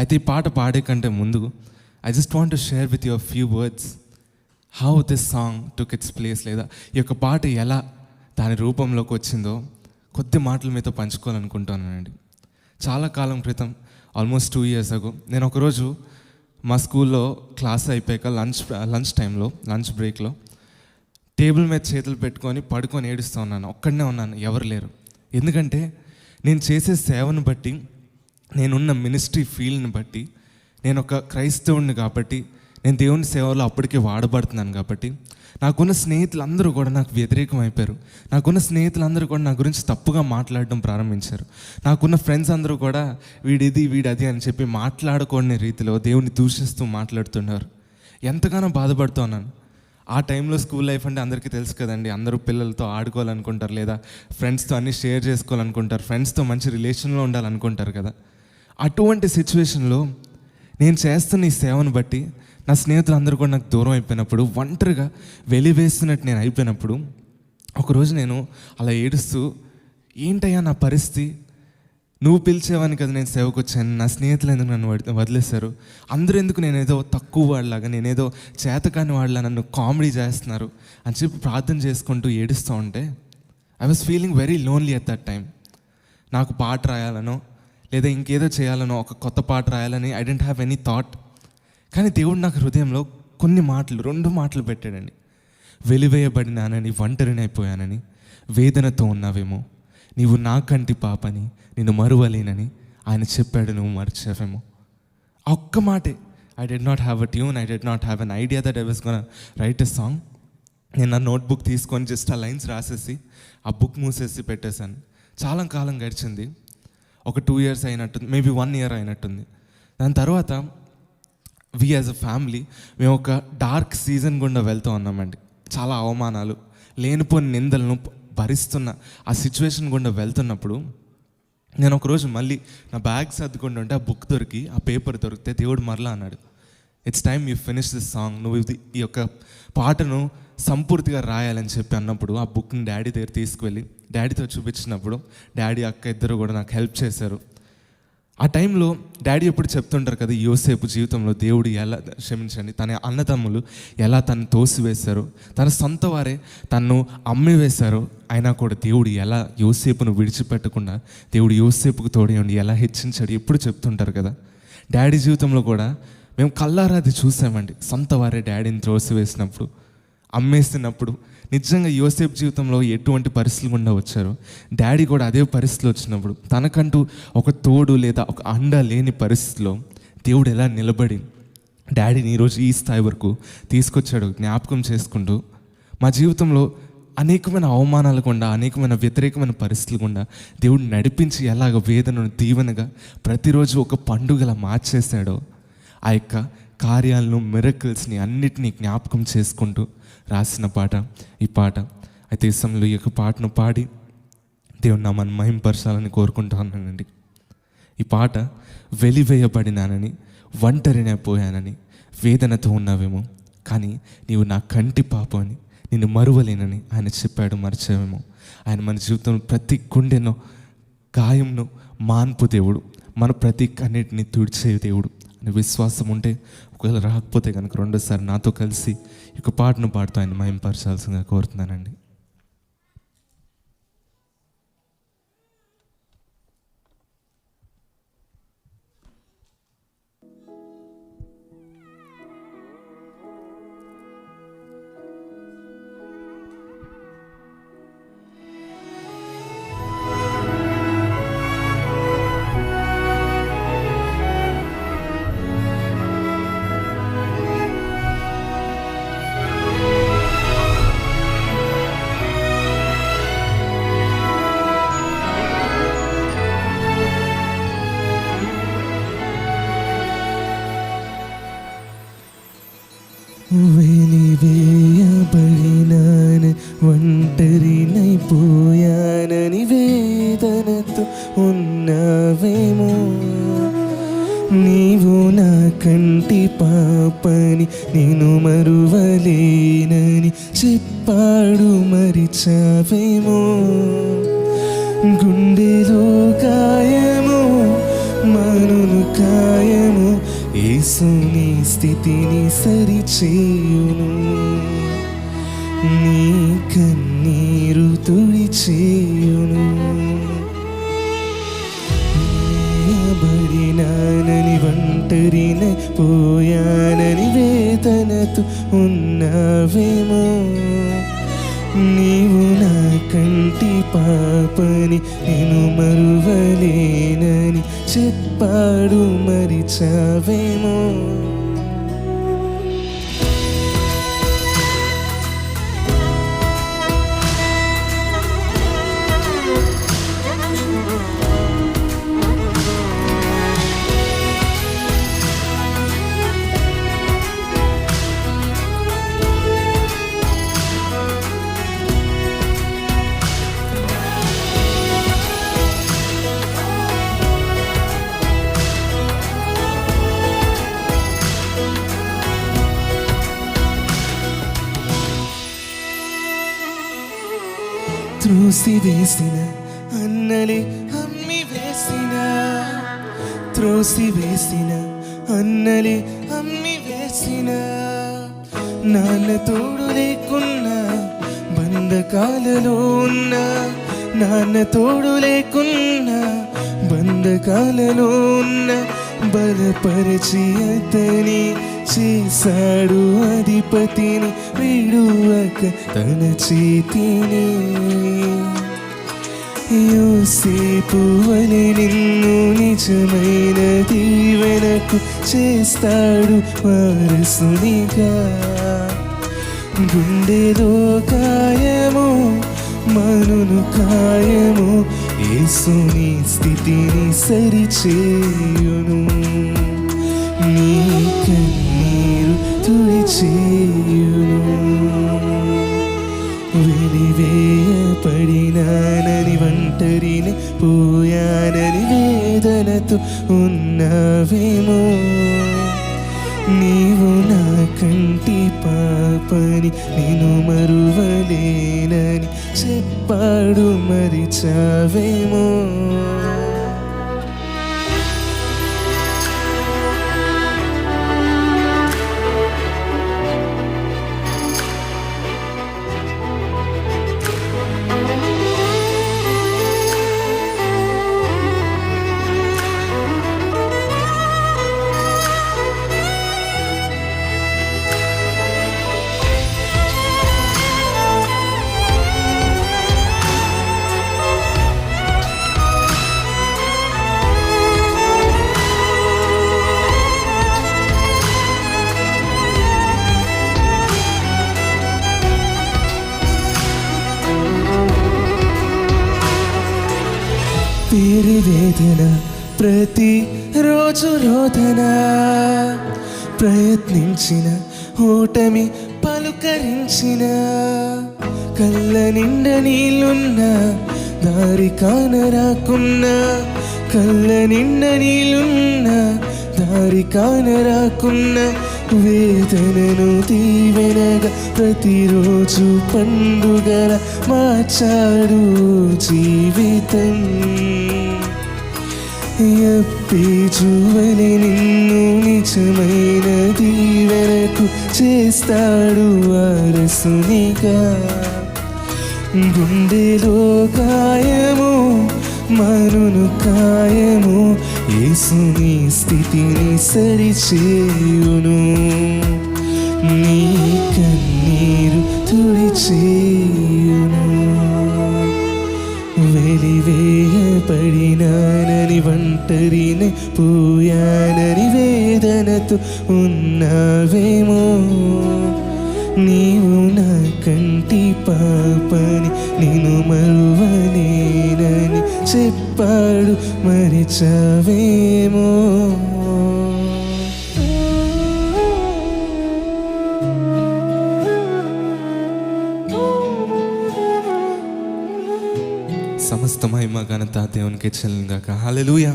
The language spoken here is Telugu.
అయితే ఈ పాట పాడే కంటే ముందు I just want to share with your few words how this song took its place లేదా ఈ యొక్క పాట ఎలా దాని రూపంలోకి వచ్చిందో కొద్ది మాటలు మీతో పంచుకోవాలనుకుంటున్నానండి. చాలా కాలం క్రితం ఆల్మోస్ట్ టూ ఇయర్స్ అగో నేను ఒకరోజు మా స్కూల్లో క్లాస్ అయిపోయాక లంచ్ లంచ్ టైంలో లంచ్ బ్రేక్లో టేబుల్ మీద చేతులు పెట్టుకొని పడుకొని ఏడుస్తూ ఉన్నాను. ఒక్కడనే ఉన్నాను ఎవరు లేరు. ఎందుకంటే నేను చేసే సేవను బట్టి నేనున్న మినిస్ట్రీ ఫీల్డ్ని బట్టి నేను ఒక క్రైస్తవుడిని కాబట్టి నేను దేవుని సేవలో అప్పటికే వాడబడుతున్నాను కాబట్టి నాకున్న స్నేహితులందరూ కూడా నాకు వ్యతిరేకం అయిపోయారు నాకున్న స్నేహితులందరూ కూడా నా గురించి తప్పుగా మాట్లాడడం ప్రారంభించారు. నాకున్న ఫ్రెండ్స్ అందరూ కూడా వీడిది వీడది అని చెప్పి మాట్లాడకూడని రీతిలో దేవుని దూషిస్తూ మాట్లాడుతున్నారు. ఎంతగానో బాధపడుతున్నాను ఆ టైంలో స్కూల్ లైఫ్ అంటే అందరికీ తెలుసు కదండి. అందరూ పిల్లలతో ఆడుకోవాలనుకుంటారు లేదా ఫ్రెండ్స్తో అన్నీ షేర్ చేసుకోవాలనుకుంటారు. ఫ్రెండ్స్తో మంచి రిలేషన్లో ఉండాలనుకుంటారు కదా. అటువంటి సిచ్యువేషన్లో నేను చేస్తున్న ఈ సేవను బట్టి నా స్నేహితులందరూ కూడా నాకు దూరం అయిపోయినప్పుడు ఒంటరిగా వెలివేస్తున్నట్టు నేను అయిపోయినప్పుడు ఒకరోజు నేను అలా ఏడుస్తూ ఏంటయ్యా నా పరిస్థితి? నువ్వు పిలిచేవాని కదా నేను సేవకు వచ్చాను నా స్నేహితులు ఎందుకు నన్ను వడి- వదిలేశారు? అందరూ ఎందుకు నేను ఏదో తక్కువ వాళ్ళలాగా నేనేదో చేతకాని వాళ్ళ నన్ను కామెడీ చేస్తున్నారు? అని చెప్పి ప్రార్థన చేసుకుంటూ ఏడుస్తూ ఉంటే I was feeling very lonely at that time నాకు పాట రాయాలనో లేదా ఇంకేదో చేయాలనో ఒక కొత్త పాట రాయాలని I didn't have any thought కానీ దేవుడు నాకు హృదయంలో కొన్ని మాటలు రెండు మాటలు పెట్టాడండి. వెలివేయబడినానని ఒంటరినైపోయానని వేదనతో ఉన్నావేమో నీవు నా కంటి పాపని నిన్ను మరువలేనని ఆయన చెప్పాడు నువ్వు మర్చావేమో. ఒక్క మాటే I did not have a tune I did not have an idea that I was gonna write a song నేను నా నోట్బుక్ తీసుకొని జస్ట్ ఆ లైన్స్ రాసేసి ఆ బుక్ మూసేసి పెట్టేశాను. చాలా కాలం గడిచింది. ఒక టూ ఇయర్స్ అయినట్టుంది మేబీ వన్ ఇయర్ అయినట్టుంది. దాని తర్వాత వి యాజ్ అ ఫ్యామిలీ మేము ఒక డార్క్ సీజన్ గుండా వెళ్తూ ఉన్నామండి. చాలా అవమానాలు లేనిపోని నిందలను భరిస్తున్న ఆ సిచ్యువేషన్ గుండా వెళ్తున్నప్పుడు నేను ఒకరోజు మళ్ళీ నా బ్యాగ్ సర్దుకుంటూ ఉంటే ఆ బుక్ దొరికి ఆ పేపర్ దొరికితే దేవుడు మరలా అన్నాడు it's time you finish this song నువ్వు ఇది ఈ యొక్క పాటను సంపూర్తిగా రాయాలని చెప్పి అన్నప్పుడు ఆ బుక్ని డాడీ దగ్గర తీసుకువెళ్ళి డాడీతో చూపించినప్పుడు డాడీ అక్క ఇద్దరు కూడా నాకు హెల్ప్ చేశారు. ఆ టైంలో డాడీ ఎప్పుడు చెప్తుంటారు కదా యోసేపు జీవితంలో దేవుడు ఎలా క్షమించండి? తన అన్నదమ్ములు ఎలా తను తోసివేశారు? తన సొంత వారే తను అమ్మి వేశారు అయినా కూడా దేవుడు ఎలా యోసేపును విడిచిపెట్టకుండా దేవుడు యోసేపుకు తోడేయండి ఎలా హెచ్చించాడు? ఎప్పుడు చెప్తుంటారు కదా. డాడీ జీవితంలో కూడా మేము కల్లారాది చూసామండి. సొంత వారే డాడీని త్రోసివేసినప్పుడు. అమ్మేసినప్పుడు నిజంగా యోసేపు జీవితంలో ఎటువంటి పరిస్థితులు గుండా వచ్చారో? డాడీ కూడా అదే పరిస్థితులు వచ్చినప్పుడు తనకంటూ ఒక తోడు లేదా ఒక అండ లేని పరిస్థితిలో దేవుడు ఎలా నిలబడి డాడీని ఈరోజు ఈ స్థాయి వరకు తీసుకొచ్చాడు జ్ఞాపకం చేసుకుంటూ మా జీవితంలో అనేకమైన అవమానాలు గుండా అనేకమైన వ్యతిరేకమైన పరిస్థితులు గుండా దేవుడు నడిపించి ఎలాగ వేదనను దీవెనగా ప్రతిరోజు ఒక పండుగలా మార్చేశాడో ఆ యొక్క కార్యాలను మిరకల్స్ని అన్నిటినీ జ్ఞాపకం చేసుకుంటూ రాసిన పాట ఈ పాట అయితే ఈ సమయంలో ఈ యొక్క పాటను పాడి దేవుడు నా మన మహింపరచాలని కోరుకుంటున్నానండి. ఈ పాట వెలివేయబడినానని ఒంటరినైపోయానని వేదనతో ఉన్నావేమో కానీ నీవు నా కంటి పాప అని నిన్ను మరువలేనని ఆయన చెప్పాడు మర్చావేమో. ఆయన మన జీవితంలో ప్రతి గుండెను గాయంను మాన్పు దేవుడు మన ప్రతి కన్నిటిని తుడిచే దేవుడు. అని విశ్వాసం ఉంటే ఒకవేళ రాకపోతే కనుక రెండోసారి నాతో కలిసి ఈ పాటను పాడుతూ ఆయన మహింపరచాల్సిందిగా కోరుతున్నానండి. వెలివేయబడినాను ఒంటరినైపోయానని వేదనతో ఉన్నావేమో నీవు నా కంటి పాపని నేను మరువలేనని చెప్పాడు మరిచావేమో గుండెలో కాయము మనును కాయము యేసుని స్థితిని సరిచేయును. నీ కన్నీరు తుడిచేయును. బడినానని వంటరిన పోయానని వేతనతు ఉన్నావేమో. నీవు నా కంటి పాపని నేను మరువలేనని చెప్పాడు మరిచావేమో. త్రోసి వేసిన అన్నలే అమ్మి వేసిన. త్రోసి వేసిన అన్నలే అమ్మి వేసిన. నాన్న తోడు లేకున్నా బంధకాలలో ఉన్న. నాన్న తోడు లేకున్నా బంధకాలలో ఉన్న. బలపరిచి అతని చేశాడు అధిపతిని విడువక తన చేతిని. యోసేపు వలె నిన్ను నిజమైన దీవెనకు చేస్తాడు వారసునిగా. గుండెలో కాయము మనును కాయము యేసుని స్థితిని సరిచేయును. వేదనతో ఉన్నవేమో. నీవు నా కంటి పాపని నేను మరువలేనని చెప్పాడు మరిచావేమో ప్రతి రోజు రోదన ప్రయత్నించిన ఓటమి పలుకరించిన కళ్ళ నిండా నీళ్ళున్న దారి కానరాకున్నా కళ్ళ నిండా నీళ్ళున్న దారి కానరాకున్నా వేదనను దీవెనగా ప్రతిరోజు పండుగల మార్చాడు జీవితం. ఎప్పి నిన్ను నిజమైన దీవెనకు చేస్తాడు వారసునిగా గుండెలో కాయము మరును కాయము యేసుని స్థితిని సరిచేయును. నీ కన్నీరు తుడిచేయును. వెలివేయపడినానని ఒంటరిని పోయానని వేదనతో ఉన్నావేమో నీవు నా కంటి పాపని నేను మరువలేనని చెప్పాడు మరిచావేమో సమస్త మహిమ ఘనత దేవునికి చెల్లిందాక హాలెలుయా